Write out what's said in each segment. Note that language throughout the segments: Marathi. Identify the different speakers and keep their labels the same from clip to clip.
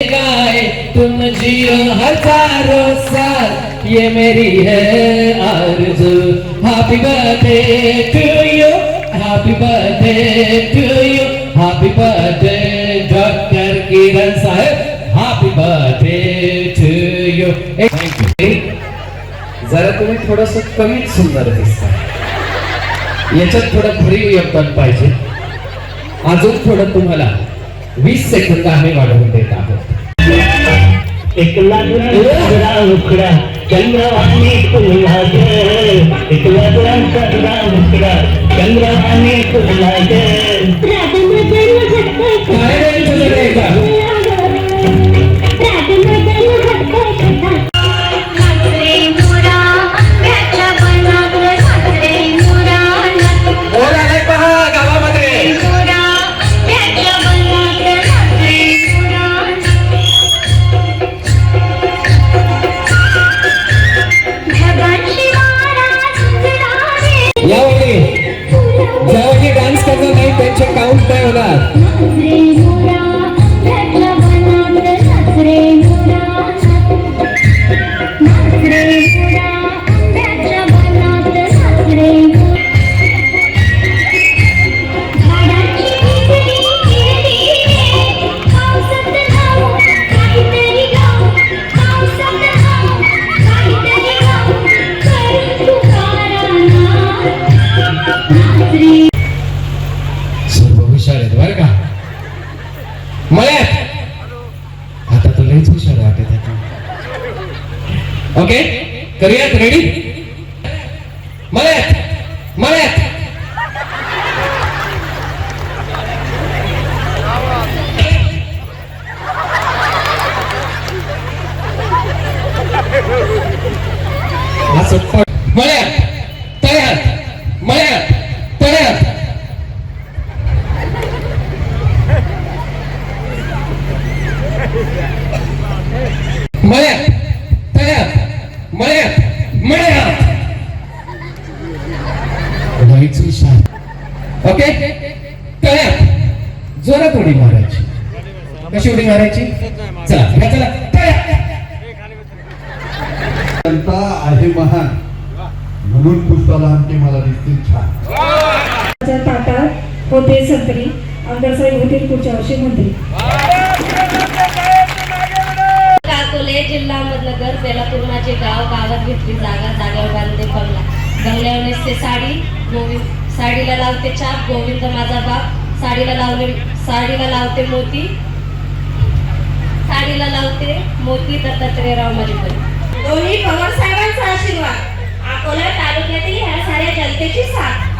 Speaker 1: गाए तुम जियो हजारों साल ये मेरी है आरज़ू। Happy birthday to you happy birthday to you happy birthday doctor Kiran Saheb. Happy birthday to you thank you जरा तुम्ही थोडस कमीच सुंदर दिसता। याच्यात थोडं भरीव योगदान पाहिजे। अजून थोडं तुम्हाला वीस सेकंद आम्ही वाढवून देत आहोत.
Speaker 2: एक उकडा चंद्रवाणी तुला ग उकडा चंद्रवाणी तुला
Speaker 1: Stay with us. ओके करूयात रेडी मळ्यात मळ्यात असं पट- मळ्यात तळ्यात मळ्यात तळ्यात मळ्यात तळ्यात मळ्यात मळ्यात. लईच हुशार ओके? तळ्यात जोरात उडी मारायची. कशी उडी मारायची? चला घ्या चला.
Speaker 3: जनता आहे महान. म्हणून पुष्पाला आमचे मला दिसतील छान.
Speaker 4: ताटात होते संत्री आमदार साहेब होतील पुढच्या वर्षी मंत्री.
Speaker 5: काकोले जिल्हा घर बेलापूर माझे गाव गावात घेतली जागा जागेवर बांधते बंगला. बंगल्यावर नेसते साडी गोविंद साडीला लावते चाप गोविंद माझा बाप. साडीला लावले साडीला लावते मोती. साडीला लावते मोती दत्तात्रेयराव माझे पती
Speaker 6: दोन्ही पवार साहेबांचा आशीर्वाद. अकोला तालुक्यातील ह्या साऱ्या जनतेची साथ.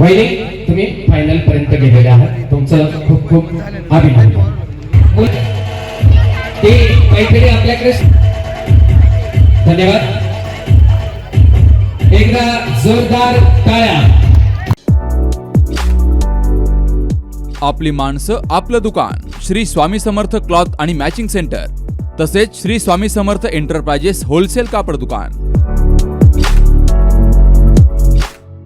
Speaker 1: वहिनी तुम्ही फायनल पर्यंत गेलेले आहात. तुमचं खूप खूप अभिनंदन. ते काहीतरी आपल्याकडे धन्यवाद. एकदा जोरदार टाळ्या.
Speaker 7: आपली माणसं आपलं दुकान श्री स्वामी समर्थ क्लॉथ आणि मॅचिंग सेंटर तसेच श्री स्वामी समर्थ एंटरप्राइजेस होलसेल कापड दुकान.